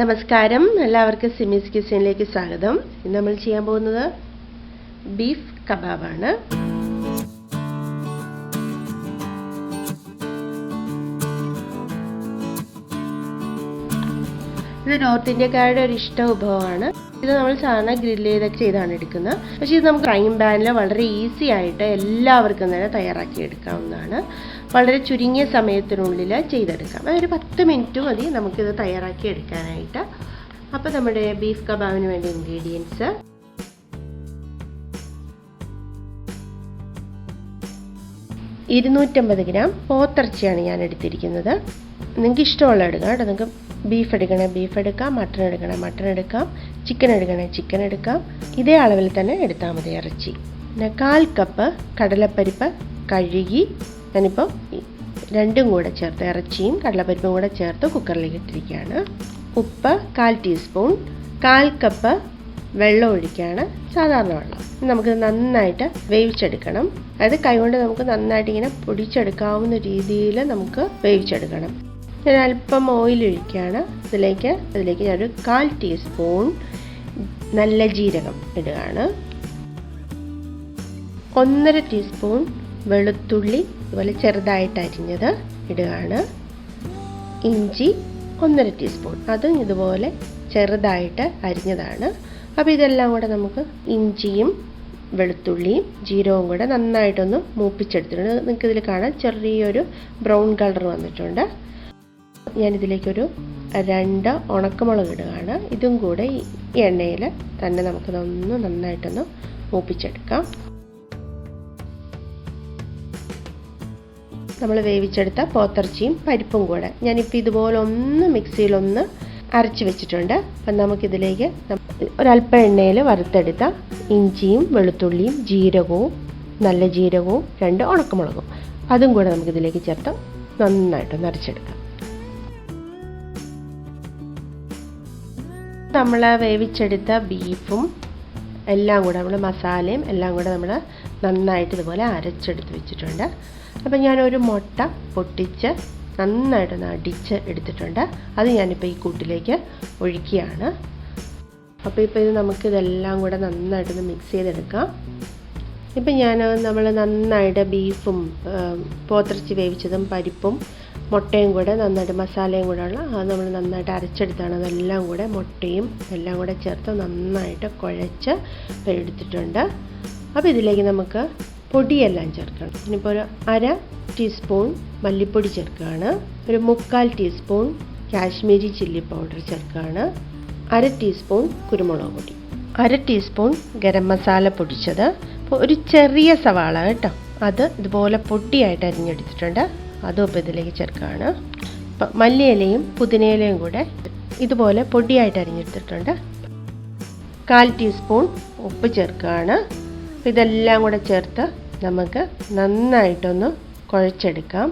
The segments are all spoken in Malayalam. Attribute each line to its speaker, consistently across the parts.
Speaker 1: നമസ്കാരം. എല്ലാവർക്കും സിമിസ് കിച്ചണിലേക്ക് സ്വാഗതം. ഇന്ന് നമ്മൾ ചെയ്യാൻ പോകുന്നത് ബീഫ് കബാബാണ്. ഇത് നോർത്ത് ഇന്ത്യക്കാരുടെ ഒരു ഇഷ്ട വിഭവമാണ്. ഇത് നമ്മൾ സാധാരണ ഗ്രില്ല് ചെയ്തൊക്കെ ചെയ്താണ് എടുക്കുന്നത്. പക്ഷേ ഇത് നമുക്ക് ഫ്രൈങ് പാനിൽ വളരെ ഈസി ആയിട്ട് എല്ലാവർക്കും തന്നെ തയ്യാറാക്കി എടുക്കാവുന്നതാണ്. വളരെ ചുരുങ്ങിയ സമയത്തിനുള്ളിൽ ചെയ്തെടുക്കാം. ഒരു പത്ത് മിനിറ്റ് മതി നമുക്കിത് തയ്യാറാക്കി എടുക്കാനായിട്ട്. അപ്പോൾ നമ്മുടെ ബീഫ് കബാബിന് വേണ്ട ഇൻഗ്രീഡിയൻസ്. ഇരുന്നൂറ്റമ്പത് ഗ്രാം പോത്തിറച്ചിയാണ് ഞാൻ എടുത്തിരിക്കുന്നത്. നിങ്ങൾക്ക് ഇഷ്ടമുള്ള എടുക്കാം കേട്ടോ. നിങ്ങൾക്ക് ബീഫ് എടുക്കണേ ബീഫ് എടുക്കാം മട്ടൺ എടുക്കണേ മട്ടൺ എടുക്കാം ചിക്കൻ എടുക്കണേ ചിക്കൻ എടുക്കാം. ഇതേ അളവിൽ തന്നെ എടുത്താൽ മതി ഇറച്ചി. പിന്നെ കാൽ കപ്പ് കടലപ്പരിപ്പ് കഴുകി ഞാനിപ്പോൾ രണ്ടും കൂടെ ചേർത്ത് ഇറച്ചിയും കടലപ്പരിപ്പും കൂടെ ചേർത്ത് കുക്കറിലേക്ക് ഇട്ടിരിക്കുകയാണ്. ഉപ്പ് കാൽ ടീസ്പൂൺ കാൽ കപ്പ് വെള്ളം ഒഴിക്കുകയാണ് സാധാരണ വെള്ളം. നമുക്ക് നന്നായിട്ട് വേവിച്ചെടുക്കണം. അതായത് കൈകൊണ്ട് നമുക്ക് നന്നായിട്ട് ഇങ്ങനെ പൊടിച്ചെടുക്കാവുന്ന രീതിയിൽ നമുക്ക് വേവിച്ചെടുക്കണം. ഞാൻ അല്പം ഓയിൽ ഒഴിക്കുകയാണ്. അതിലേക്ക് അതിലേക്ക് ഞാനൊരു കാൽ ടീസ്പൂൺ നല്ല ജീരകം ഇടുകയാണ്. ഒന്നര ടീസ്പൂൺ വെളുത്തുള്ളി ഇതുപോലെ ചെറുതായിട്ട് അരിഞ്ഞത് ഇടുകയാണ്. ഇഞ്ചി ഒന്നര ടീസ്പൂൺ. അതും ഇതുപോലെ ചെറുതായിട്ട് അരിഞ്ഞതാണ്. അപ്പോൾ ഇതെല്ലാം കൂടെ നമുക്ക് ഇഞ്ചിയും വെളുത്തുള്ളിയും ജീരകവും കൂടെ നന്നായിട്ടൊന്ന് മൂപ്പിച്ചെടുത്തിട്ടുണ്ട്. നിങ്ങൾക്ക് ഇതിൽ കാണാൻ ചെറിയൊരു ബ്രൗൺ കളർ വന്നിട്ടുണ്ട്. ഞാനിതിലേക്കൊരു രണ്ട് ഉണക്കമുളക് ഇടുകയാണ്. ഇതും കൂടെ ഈ എണ്ണയിൽ തന്നെ നമുക്കിതൊന്ന് നന്നായിട്ടൊന്ന് മൂപ്പിച്ചെടുക്കാം. നമ്മൾ വേവിച്ചെടുത്ത പോത്തിറച്ചിയും പരിപ്പും കൂടെ ഞാനിപ്പോൾ ഇതുപോലെ ഒന്ന് മിക്സിയിലൊന്ന് അരച്ച് വെച്ചിട്ടുണ്ട്. അപ്പം നമുക്കിതിലേക്ക് ഒരല്പ എണ്ണയിൽ വറുത്തെടുത്ത ഇഞ്ചിയും വെളുത്തുള്ളിയും ജീരകവും നല്ല ജീരകവും രണ്ട് ഉണക്കമുളകും. അതും കൂടെ നമുക്കിതിലേക്ക് ചേർത്ത് നന്നായിട്ടൊന്ന് അരച്ചെടുക്കാം. നമ്മൾ വേവിച്ചെടുത്ത ബീഫും എല്ലാം കൂടെ നമ്മൾ മസാലയും എല്ലാം കൂടെ നമ്മൾ നന്നായിട്ട് ഇതുപോലെ അരച്ചെടുത്ത് വെച്ചിട്ടുണ്ട്. അപ്പം ഞാനൊരു മുട്ട പൊട്ടിച്ച് നന്നായിട്ടൊന്ന് അടിച്ച് എടുത്തിട്ടുണ്ട്. അത് ഞാനിപ്പോൾ ഈ കൂട്ടിലേക്ക് ഒഴിക്കുകയാണ്. അപ്പോൾ ഇപ്പോൾ ഇത് നമുക്കിതെല്ലാം കൂടെ നന്നായിട്ടൊന്ന് മിക്സ് ചെയ്തെടുക്കാം. ഇപ്പം ഞാൻ നമ്മൾ നന്നായിട്ട് ബീഫും പോത്തിറച്ചി വേവിച്ചതും പരിപ്പും മുട്ടയും കൂടെ നന്നായിട്ട് മസാലയും കൂടെ ഉള്ള അത് നമ്മൾ നന്നായിട്ട് അരച്ചെടുത്താണ്. അതെല്ലാം കൂടെ മുട്ടയും എല്ലാം കൂടെ ചേർത്ത് നന്നായിട്ട് കുഴച്ച് എടുത്തിട്ടുണ്ട്. അപ്പോൾ ഇതിലേക്ക് നമുക്ക് പൊടിയെല്ലാം ചേർക്കണം. ഇനിയിപ്പോൾ ഒരു അര ടീസ്പൂൺ മല്ലിപ്പൊടി ചേർക്കുകയാണ്. ഒരു മുക്കാൽ ടീസ്പൂൺ കാശ്മീരി ചില്ലി പൗഡർ ചേർക്കുകയാണ്. അര ടീസ്പൂൺ കുരുമുളക് പൊടി. അര ടീസ്പൂൺ ഗരം മസാല പൊടിച്ചത്. ഒരു ചെറിയ സവാള കേട്ടോ. അത് ഇതുപോലെ പൊടിയായിട്ട് അരിഞ്ഞെടുത്തിട്ടുണ്ട്. അതും ഇപ്പോൾ ഇതിലേക്ക് ചേർക്കുകയാണ്. ഇപ്പം മല്ലിയിലയും പുതിനയിലയും കൂടെ ഇതുപോലെ പൊടിയായിട്ട് അരിഞ്ഞെടുത്തിട്ടുണ്ട്. കാൽ ടീസ്പൂൺ ഉപ്പ് ചേർക്കുകയാണ്. ഇതെല്ലാം കൂടെ ചേർത്ത് നമുക്ക് നന്നായിട്ടൊന്ന് കുഴച്ചെടുക്കാം.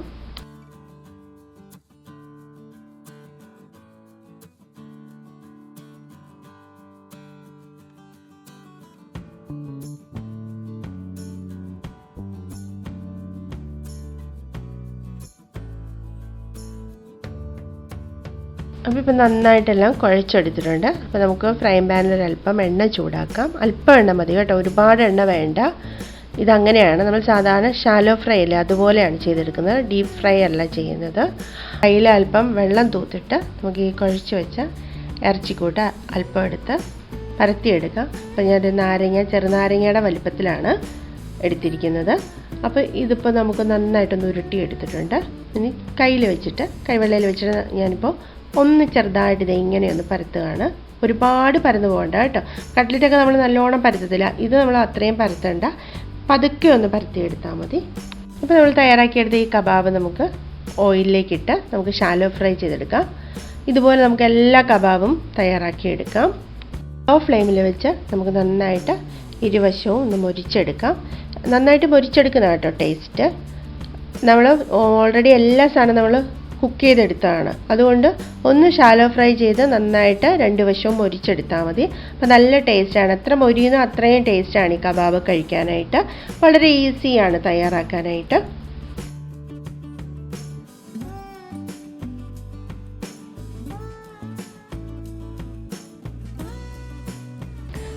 Speaker 1: അപ്പോൾ ഇപ്പോൾ നന്നായിട്ടെല്ലാം കുഴച്ചെടുത്തിട്ടുണ്ട്. അപ്പോൾ നമുക്ക് ഫ്രൈ പാനിൽ അല്പം എണ്ണ ചൂടാക്കാം. അല്പം എണ്ണ മതി കേട്ടോ. ഒരുപാട് എണ്ണ വേണ്ട. ഇതങ്ങനെയാണ്. നമ്മൾ സാധാരണ ഷാലോ ഫ്രൈ അല്ലേ അതുപോലെയാണ് ചെയ്തെടുക്കുന്നത്. ഡീപ്പ് ഫ്രൈ അല്ല ചെയ്യുന്നത്. കയ്യിൽ അല്പം വെള്ളം തൂത്തിട്ട് നമുക്ക് ഈ കുഴച്ച് വെച്ച ഇറച്ചിക്കൂട്ട് അല്പം എടുത്ത് പരത്തിയെടുക്കാം. അപ്പോൾ ഞാൻ നാരങ്ങ ചെറുനാരങ്ങയുടെ വലിപ്പത്തിലാണ്. എടുത്തിരിക്കുന്നത്. അപ്പോൾ ഇതിപ്പോൾ നമുക്ക് നന്നായിട്ടൊന്ന് ഉരുട്ടി എടുത്തിട്ടുണ്ട് ഇനി കയ്യിൽ വെച്ചിട്ട് കൈവെള്ളയിൽ വെച്ചിട്ട് ഞാനിപ്പോൾ ഒന്ന് ചെറുതായിട്ട് ഇത് ഇങ്ങനെയൊന്ന് പരത്തുകയാണ്. ഒരുപാട് പരന്നു പോകണ്ട കേട്ടോ. കട്ട്ലറ്റൊക്കെ നമ്മൾ നല്ലോണം പരത്തത്തില്ല. ഇത് നമ്മൾ അത്രയും പരത്തണ്ട. പതുക്കെ ഒന്ന് പരത്തിയെടുത്താൽ മതി. ഇപ്പോൾ നമ്മൾ തയ്യാറാക്കിയെടുത്ത ഈ കബാബ് നമുക്ക് ഓയിലിലേക്കിട്ട് നമുക്ക് ഷാലോ ഫ്രൈ ചെയ്തെടുക്കാം. ഇതുപോലെ നമുക്ക് എല്ലാ കബാബും തയ്യാറാക്കിയെടുക്കാം. ലോ ഫ്ലെയിമിൽ വെച്ച് നമുക്ക് നന്നായിട്ട് ഇരുവശവും ഒന്ന് മൊരിച്ചെടുക്കാം. നന്നായിട്ട് മൊരിച്ചെടുക്കുന്ന കേട്ടോ ടേസ്റ്റ് നമ്മൾ ഓൾറെഡി എല്ലാ സാധനവും നമ്മൾ കുക്ക് ചെയ്തെടുത്തതാണ്. അതുകൊണ്ട് ഒന്ന് ഷാലോ ഫ്രൈ ചെയ്ത് നന്നായിട്ട് രണ്ട് വശവും മൊരിച്ചെടുത്താൽ മതി. അപ്പോൾ നല്ല ടേസ്റ്റാണ് എത്ര മൊരിയുന്നോ അത്രയും ടേസ്റ്റാണ് ഈ കബാബ് കഴിക്കാനായിട്ട്. വളരെ ഈസിയാണ് തയ്യാറാക്കാനായിട്ട്.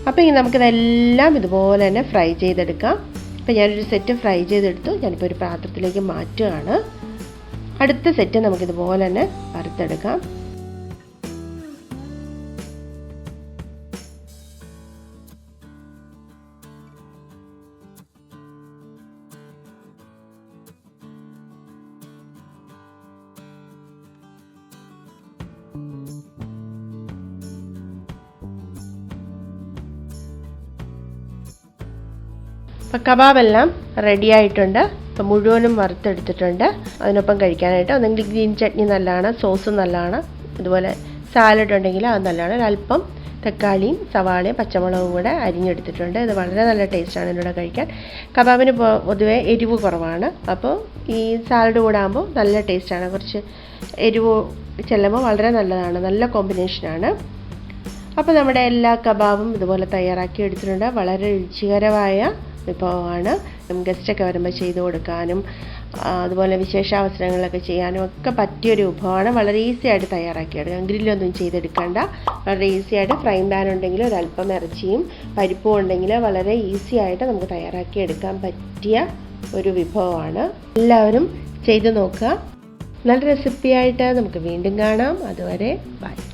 Speaker 1: അപ്പോൾ ഇനി നമുക്കിതെല്ലാം ഇതുപോലെ തന്നെ ഫ്രൈ ചെയ്തെടുക്കാം. അപ്പോൾ ഞാനൊരു സെറ്റ് ഫ്രൈ ചെയ്തെടുത്തു. ഞാനിപ്പോൾ ഒരു പാത്രത്തിലേക്ക് മാറ്റുകയാണ്. അടുത്ത സെറ്റ് നമുക്കിതുപോലെ തന്നെ വറുത്തെടുക്കാം. അപ്പോൾ കബാബെല്ലാം റെഡി ആയിട്ടുണ്ട്. അപ്പം മുഴുവനും വറുത്തെടുത്തിട്ടുണ്ട്. അതിനൊപ്പം കഴിക്കാനായിട്ട് ഒന്നെങ്കിൽ ഗ്രീൻ ചട്നി നല്ലതാണ് സോസ് നല്ലതാണ് ഇതുപോലെ സാലഡ് ഉണ്ടെങ്കിൽ അത് നല്ലതാണ്. ഒരല്പം തക്കാളിയും സവാളയും പച്ചമുളകും കൂടെ അരിഞ്ഞെടുത്തിട്ടുണ്ട്. ഇത് വളരെ നല്ല ടേസ്റ്റാണ് ഇതിലൂടെ കഴിക്കാൻ. കബാബിന് പൊതുവേ എരിവ് കുറവാണ്. അപ്പോൾ ഈ സാലഡ് കൂടെ ആകുമ്പോൾ നല്ല ടേസ്റ്റാണ് കുറച്ച് എരിവ് ചെല്ലുമ്പോൾ വളരെ നല്ലതാണ്. നല്ല കോമ്പിനേഷനാണ് അപ്പോൾ നമ്മുടെ എല്ലാ കബാബും ഇതുപോലെ തയ്യാറാക്കി എടുത്തിട്ടുണ്ട്. വളരെ രുചികരമായ വിഭവമാണ്. ഗസ്റ്റൊക്കെ വരുമ്പോൾ ചെയ്തു കൊടുക്കാനും അതുപോലെ വിശേഷാവസരങ്ങളൊക്കെ ചെയ്യാനും ഒക്കെ പറ്റിയൊരു വിഭവമാണ്. വളരെ ഈസി ആയിട്ട് തയ്യാറാക്കിയെടുക്കാം ഗ്രില്ലൊന്നും ചെയ്തെടുക്കണ്ട. വളരെ ഈസി ആയിട്ട് ഫ്രൈ പാൻ ഉണ്ടെങ്കിൽ ഒരല്പം ഇറച്ചിയും പരിപ്പും ഉണ്ടെങ്കിൽ വളരെ ഈസി ആയിട്ട് നമുക്ക് തയ്യാറാക്കി എടുക്കാൻ പറ്റിയ ഒരു വിഭവമാണ്. എല്ലാവരും ചെയ്തു നോക്കുക. നല്ല റെസിപ്പിയായിട്ട് നമുക്ക് വീണ്ടും കാണാം. അതുവരെ ബൈ